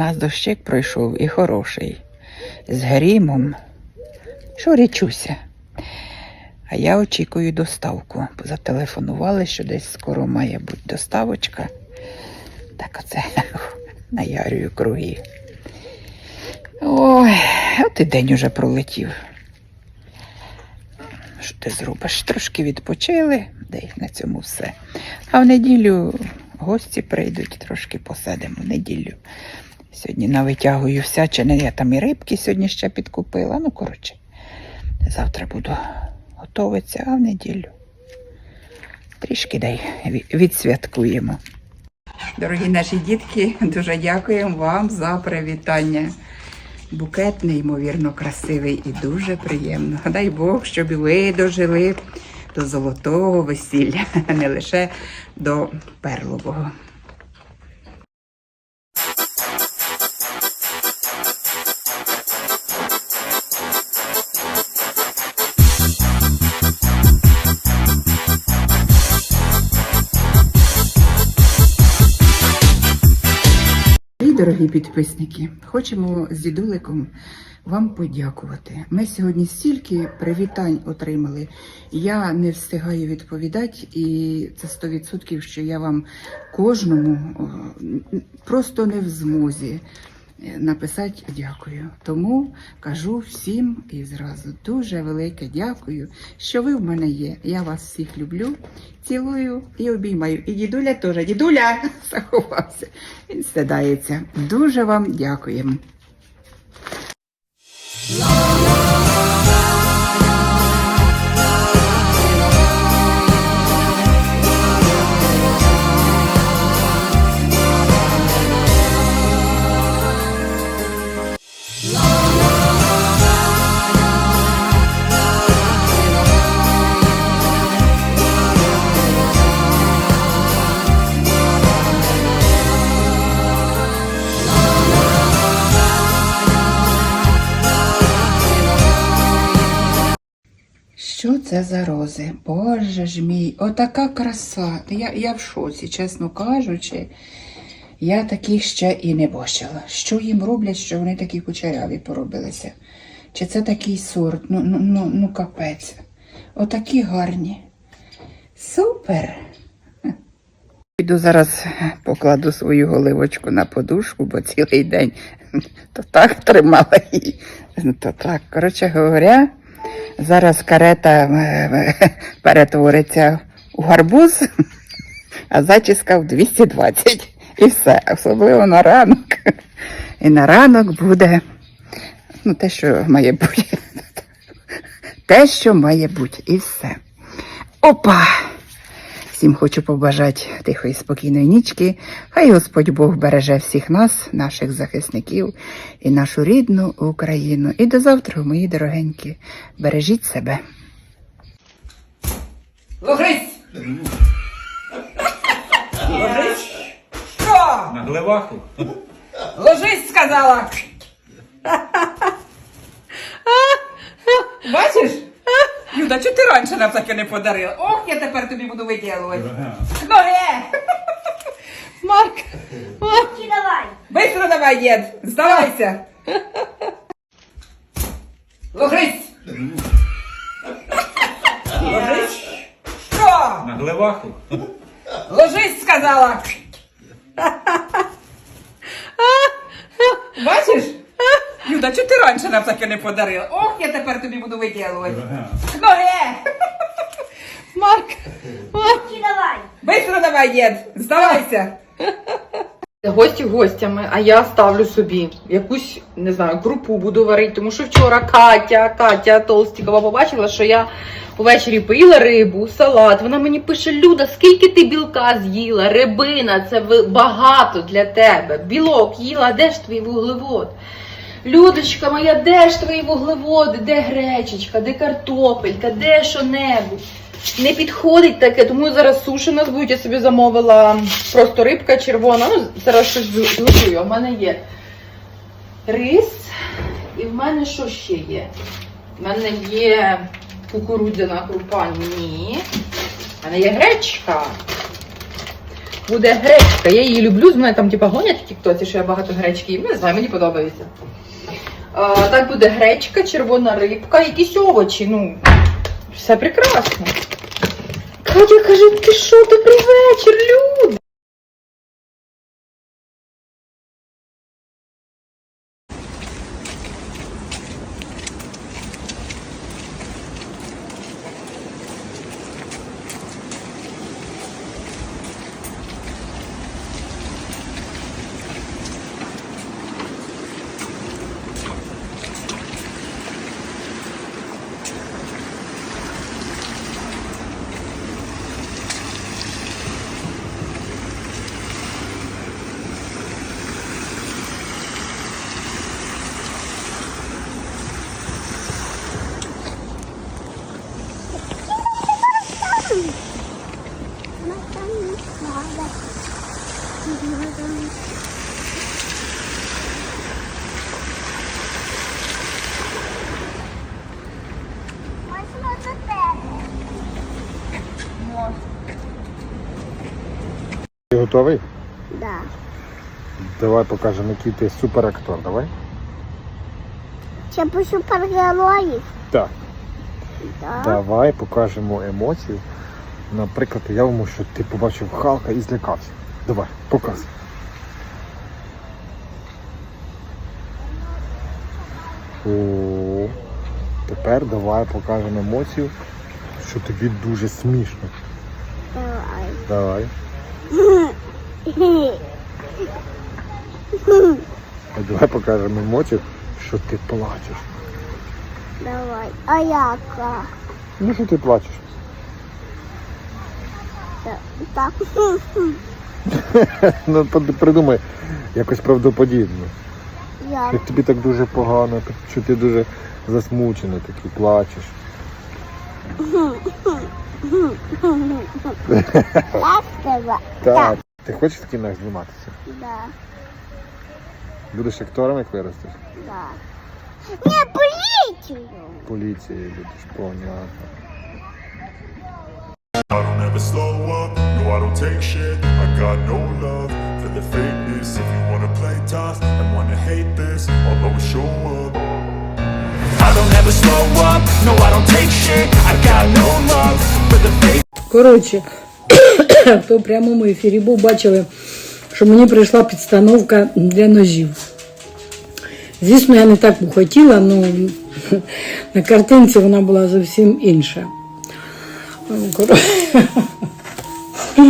Нас дощик пройшов і хороший. З грімом. Що річуся? А я очікую доставку. Зателефонували, що десь скоро має бути доставочка. Так оце наярюю круги. Ой, от і день уже пролетів. Що ти зробиш? Трошки відпочили, де й на цьому все. А в неділю гості прийдуть, трошки посидимо в неділю. Сьогодні навитягую всячини, я там і рибки сьогодні ще підкупила. Ну, коротше, завтра буду готуватися, а в неділю. Трішки дай відсвяткуємо. Дорогі наші дітки, дуже дякуємо вам за привітання. Букет неймовірно красивий і дуже приємно. Дай Бог, щоб ви дожили до золотого весілля, а не лише до перлового. Дорогі підписники, хочемо з дідуликом вам подякувати. Ми сьогодні стільки привітань отримали. Я не встигаю відповідати, і це 100%, що я вам кожному просто не в змозі е, написати дякую. Тому кажу всім і зразу дуже велике дякую, що ви в мене є. Я вас всіх люблю, цілую і обіймаю. І дідуля теж. Дідуля заховався. Він стидається. Дуже вам дякуємо. Це за рози? Боже ж мій, отака краса. Я, я в шоці, чесно кажучи. Я таких ще і не бачила. Що їм роблять, що вони такі кучеряві поробилися? Чи це такий сорт? Ну, ну, ну, ну капець. Отакі гарні. Супер. Піду зараз покладу свою голивочку на подушку, бо цілий день то так тримала її, то так. Коротше говоря, зараз карета е, перетвориться у гарбуз, а зачіска в 220. І все, особливо на ранок. І на ранок буде ну, те, що має бути. Те, що має бути, і все. Опа! Всім хочу побажати тихої спокійної нічки. Хай Господь Бог береже всіх нас, наших захисників і нашу рідну Україну. І до завтра, мої дорогенькі. Бережіть себе. Ложись! Ложись! Що? На гливаху. Ложись, сказала! Юда, чого ти раніше нам таке не подарила? Ох, я тепер тобі буду виділувати. Ноги! Марк! Марк! давай. Быстро давай, дід! Здавайся! Ложись! Ложись! Що? На гливаху. Ложись, сказала! Бачиш? Юда, чого ти раніше нам таке не подарила? Ох, я тепер тобі буду виділувати. Ноги! Марк! Руки давай. Быстро давай, дід! Здавайся! Гості гостями, а я ставлю собі якусь, не знаю, крупу буду варити, тому що вчора Катя, Катя Толстікова побачила, що я увечері поїла рибу, салат. Вона мені пише: Люда, скільки ти білка з'їла? Рибина, це багато для тебе. Білок їла, а де ж твій вуглевод? Людочка моя, де ж твої вуглеводи? Де гречечка, де картопелька, де що-небудь? Не підходить таке, тому зараз суші нас. Я собі замовила просто рибка червона. Ну, зараз щось зготую. У мене є рис, і в мене що ще є? У мене є кукурудзяна крупа, ні. У мене є гречка. буде гречка. Я її люблю, з мене там типа гонять в тіктоці, що я багато гречки їм. Не знаю, мені подобається. А, так буде гречка, червона рибка, якісь овочі. Ну, все прекрасно. Катя каже, ти що, добрий вечір, люди. Ти готовий? Да. Давай покажемо, який ти суперактор. Давай. Чи по супергероїв? Так. Да. Давай покажемо емоцію. Наприклад, уявимо, що ти побачив Халка і злякався. Давай, показуй. О, тепер давай покажемо емоцію, що тобі дуже смішно. Давай. Давай. А давай покажемо емоцію, що ти плачеш. Давай. А яка? Ну що ти плачеш? Так. Ну, придумай якось правдоподібно. Я. Як тобі так дуже погано, що ти дуже засмучений, такий плачеш. Так. Ти хочеш в кінах зніматися? Да. Будеш актором, як виростеш? Да. Не, поліцію. Поліцією будеш, понятно. I don't ever slow up, no I don't take shit I got no love for the fakeness If you wanna play tough and wanna hate this I'll always show up I don't ever slow up, no I don't take shit I got no love for the fake Коротше, хто в прямому ефірі бачили, що мені прийшла підстановка для ножів. Звісно, я не так хотіла, але на картинці вона була зовсім інша.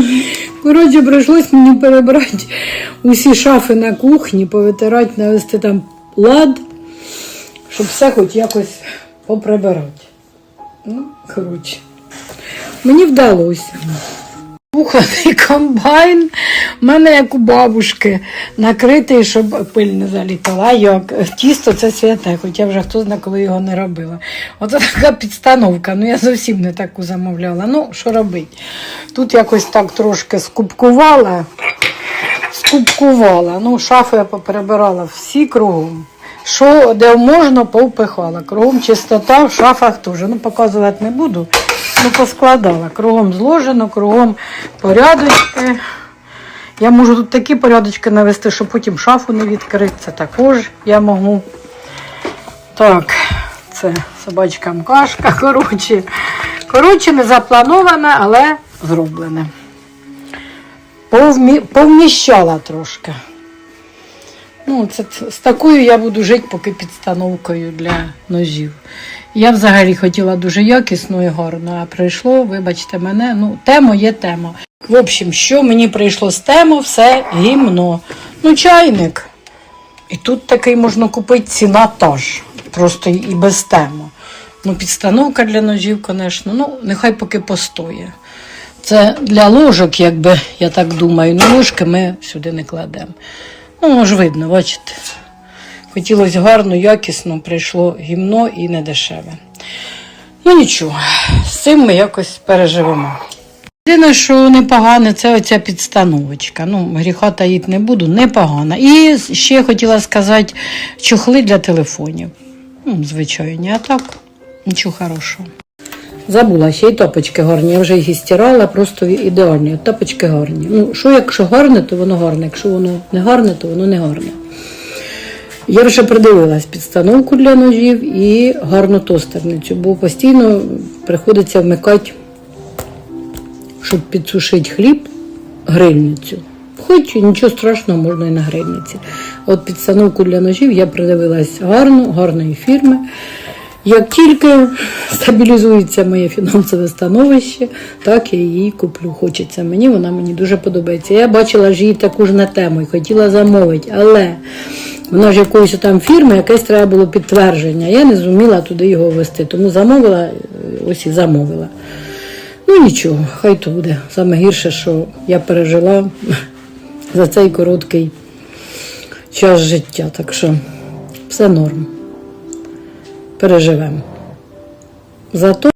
Коротше, прийшлось мені перебрати усі шафи на кухні, повитирати, навести там лад, щоб все хоч якось поприбирати. Ну, коротше. Мені вдалося. Кухонний комбайн в мене як у бабушки накритий, щоб пиль не залітала. Як тісто це святе, хоча вже хто знає, коли його не робила. Оце така підстановка. Ну я зовсім не таку замовляла. Ну, що робити? Тут якось так трошки скупкувала. Скупкувала. Ну, шафи я поперебирала всі кругом. Що де можна, повпихала. Кругом чистота в шафах теж. Ну, показувати не буду. Ну, поскладала. Кругом зложено, кругом порядочки. Я можу тут такі порядочки навести, щоб потім шафу не відкрити. Це також я можу. Так, це собачкам кашка. Коротше, коротше, не заплановане, але зроблене. Повмі... Повміщала трошки. Ну, це, з такою я буду жити поки підстановкою для ножів. Я взагалі хотіла дуже якісно і гарно, а прийшло, вибачте мене, ну, тема є тема. В общем, що мені прийшло з тему, все гімно. Ну, чайник. І тут такий можна купити ціна та ж, просто і без тему. Ну, підстановка для ножів, звісно, ну, нехай поки постоє. Це для ложок, якби, я так думаю, ну ложки ми сюди не кладемо. Ну, може, видно, бачите. Хотілося гарно, якісно, прийшло гімно і не дешеве. Ну нічого, з цим ми якось переживемо. Єдине, що непогане, це оця підстановочка. Ну, гріха таїть не буду, непогана. І ще хотіла сказати, чохли для телефонів. Ну, звичайні, а так, нічого хорошого. Забула, ще й топочки гарні. Я вже їх і стирала, просто ідеальні. От Топочки гарні. Ну, що якщо гарне, то воно гарне. Якщо воно не гарне, то воно не гарне. Я вже придивилась підстановку для ножів і гарну тостерницю, бо постійно приходиться вмикати, щоб підсушити хліб, грильницю. Хоч нічого страшного можна і на грильниці. От підстановку для ножів я придивилась гарно, гарної фірми. Як тільки стабілізується моє фінансове становище, так я її куплю. Хочеться мені, вона мені дуже подобається. Я бачила ж її таку ж на тему і хотіла замовити, але вона ж якоїсь там фірми, якесь треба було підтвердження. Я не зуміла туди його ввести, тому замовила, е, ось і замовила. Ну нічого, хай то буде. Саме гірше, що я пережила за цей короткий час життя. Так що все норм. Переживемо. Зато,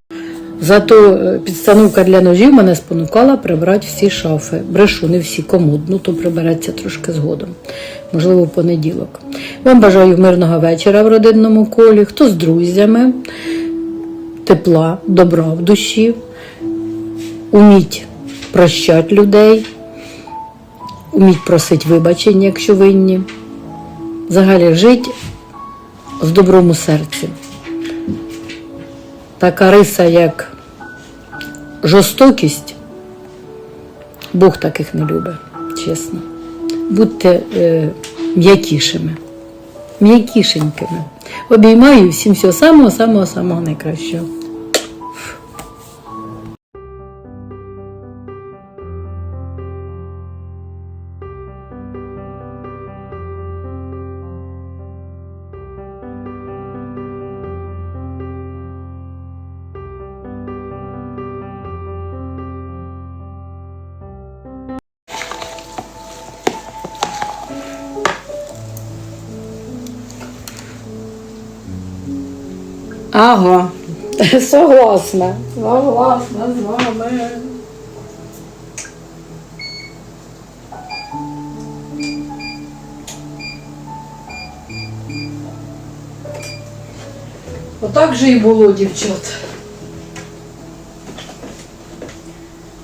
зато е, підстановка для ножів мене спонукала прибрати всі шафи. Брешу, не всі комод, ну то прибереться трошки згодом. Можливо, в понеділок. Вам бажаю мирного вечора в родинному колі, хто з друзями, тепла, добра в душі, уміть прощати людей, уміть просити вибачення, якщо винні. Взагалі жить з добром у серці. Така риса, як жорстокість, Бог таких не любить, чесно. Будьте е, м'якішими, м'якішенькими. Обіймаю всім всього самого, самого, самого найкращого. Ага, согласна. Согласна з вами. Отак же і було, дівчат.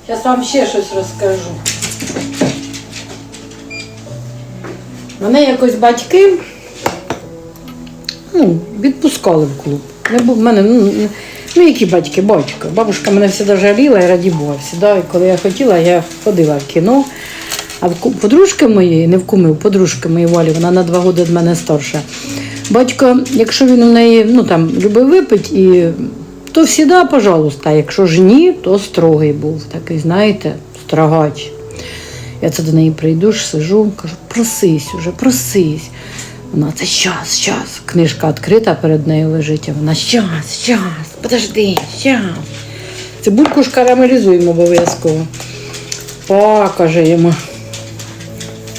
Зараз вам ще щось розкажу. Мене якось батьки ну, відпускали в клуб. Не був в мене, ну, ну які батьки, батько. Бабушка мене завжди жаліла і раді Бога. Всегда, коли я хотіла, я ходила в кіно. А в подружки моєї, не в куми, у подружки моєї Валі, вона на два роки від мене старша. Батько, якщо він у неї ну, там, любив випити, і, то завжди, пожалуйста, а якщо ж ні, то строгий був. Такий, знаєте, строгач. Я це до неї прийду, сижу, кажу, просись уже, просись. Вона це щас, щас. Книжка відкрита перед нею лежить, а вона щас, щас, подожди, щас. Цибульку ж карамелізуємо обов'язково. Па, каже йому.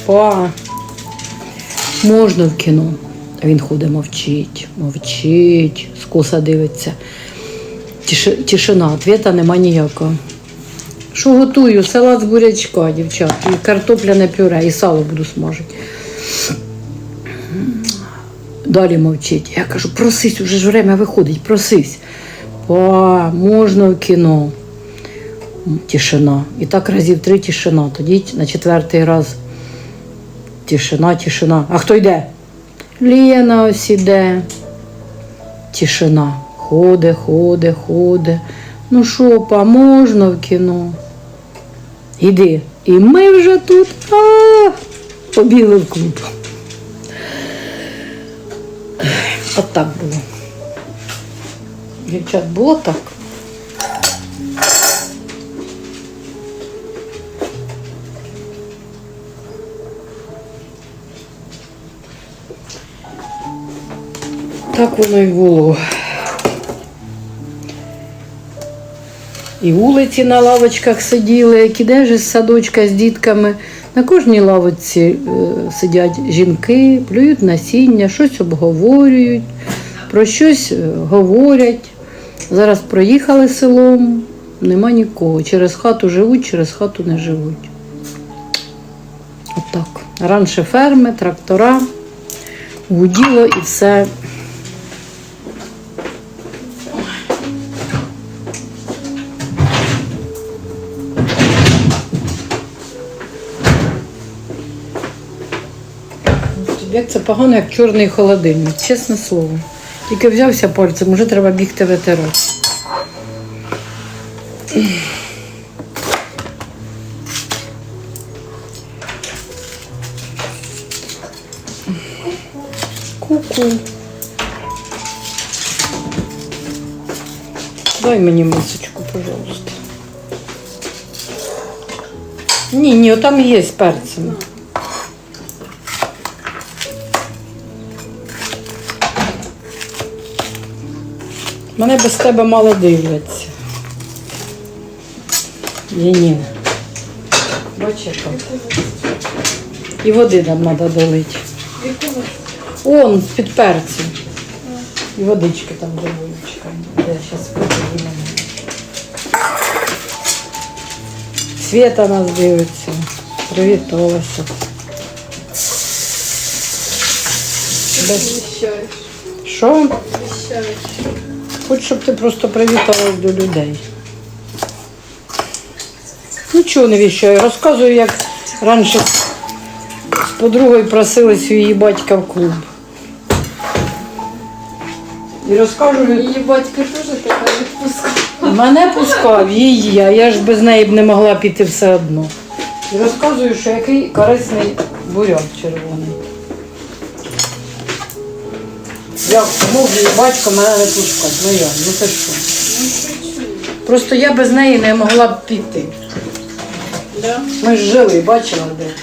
Па. Можна в кіно. Він ходить, мовчить, мовчить, скоса дивиться. Тиши- Тишина, ответа нема ніякого. Що готую? Салат з бурячка, дівчат, і картопляне пюре, і сало буду смажити. Далі мовчить. Я кажу, просись, уже ж время виходить, просись. Па, можна в кіно. Тишина. І так разів три тишина. Тоді на четвертий раз тишина, тишина. А хто йде? Лена ось іде. Тишина. Ходе, ходе, ходе. Ну що, па, можна в кіно? Іди. І ми вже тут а, побігли в клуб. От так було. Дівчат, було так. Так воно і було. І вулиці на лавочках сиділи, як ідеш із садочка з дітками. На кожній лавочці е, сидять жінки, плюють насіння, щось обговорюють, про щось е, говорять. Зараз проїхали селом, нема нікого. Через хату живуть, через хату не живуть. Отак. Раніше ферми, трактора, гуділо і все витирається погано, як чорний холодильник, чесне слово. Тільки взявся пальцем, вже треба бігти витирати. Ку-ку. Дай мені мисочку, пожалуйста. Ні, ні, там є з перцем. Мене без тебе мало дивляться. Яніна. Бачиш? що? І води нам треба долити. Он, з-під перцю. І водички там до вуличка. Я зараз подивимо. Света нас дивиться. Привіталася. Без... Що? Хочу, щоб ти просто привіталась до людей. Нічого не віщаю. Розказую, як раніше з подругою просили свої батька в клуб. І розкажу, Її батько теж тебе відпускав. Мене пускав, її, а я ж без неї б не могла піти все одно. І розказую, що який корисний буряк червоний. Мог її батько мене не пускати? Ну як, ну це що? Просто я без неї не могла б піти. Да? Ми ж жили, бачила де?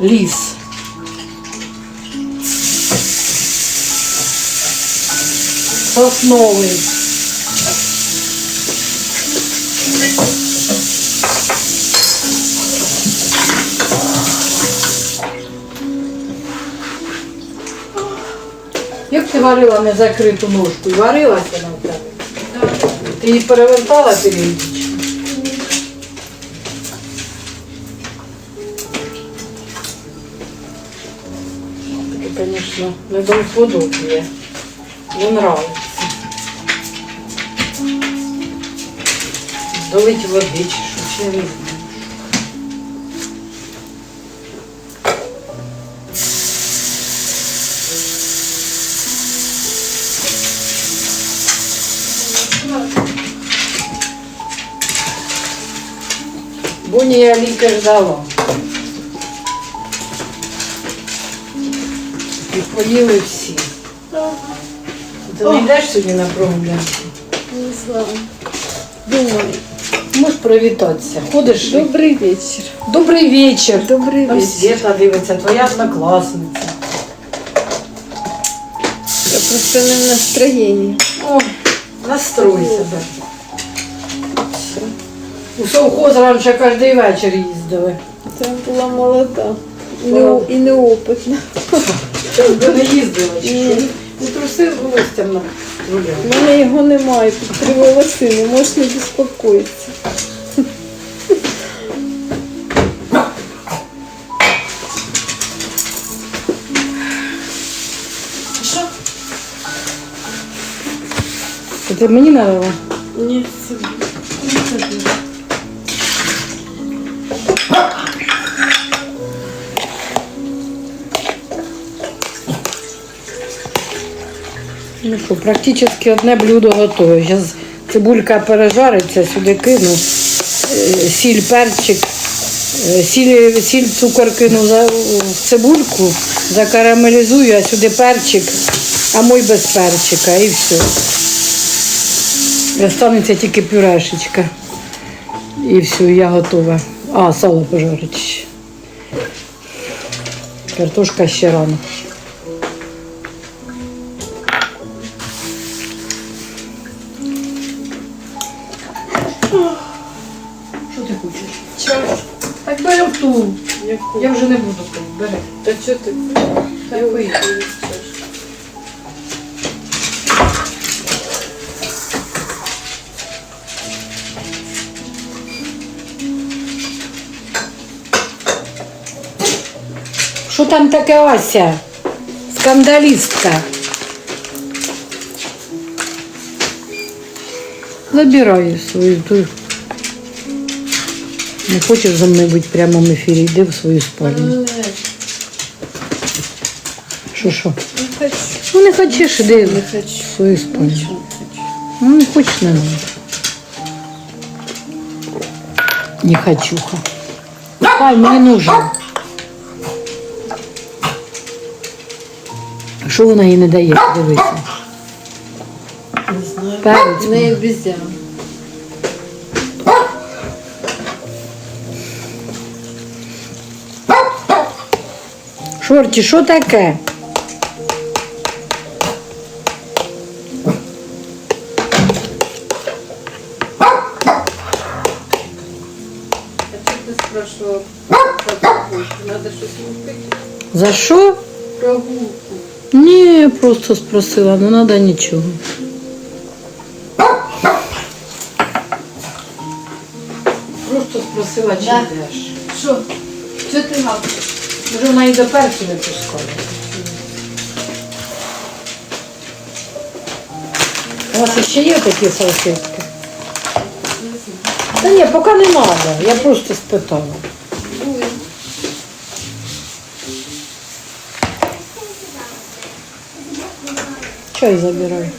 Ліс. Сосновий. Як ти варила незакриту ножку? Варилася на тебе? Ти її перевертала періодично? Таке, звісно, не до. Не нравиться. Долить води чи що, чи не знаю. Буні я лікар дала. І поїли всі. Ти не йдеш сьогодні на прогулянку? Не знаю. Думаю. Можеш привітатися. Ходиш. Добрий вечір. Добрий вечір. Добрий Там вечір. Света дивиться, твоя однокласниця. Я просто не в настроєнні. О, настрой себе. У совхоз раніше кожен вечір їздили. Це була молода. Не, і неопитна. Ви не їздили чи що? Не труси з волоссям на У мене його немає, під три волосини, можеш не безпокоїтися. Це мені налила? Ні, Ну що, практично одне блюдо готове. Зараз цибулька пережариться, сюди кину, е, сіль, перчик, е, сіль, сіль цукор кину в цибульку, закарамелізую, а сюди перчик, а мой без перчика і все. Останеться тільки пюрешечка. І все, я готова. А, сало пожарити. ще. Картошка ще рано. Я вже не буду пити. Бери. Та чого ти? Вийду. вийду. Що там таке Ася? Скандалістка. Забираю свою ту. Не хочеш за мною бути в прямому ефірі, йди в свою спальню. Що? Не хочу. Ну не хочеш, іди Не хочу. в свою спальню. Не хочу. Ну не хочеш, не надо. Не хочуха. Хай мені нужно. Що вона їй не дає? Дивися. Не знаю. Перець. Не обізян. Шорті, що таке? А чи ти спрашивала про прогулку? Надо щось купити? За що? Прогулку. Ні, просто спросила, не треба нічого. Просто спросила, чи Да. йдеш. Що? Що ти гавкаєш? Може, вона і до перцю не пускає. У вас ще є такі салфетки? Та ні, поки не треба, я просто спитала. Чай забирай.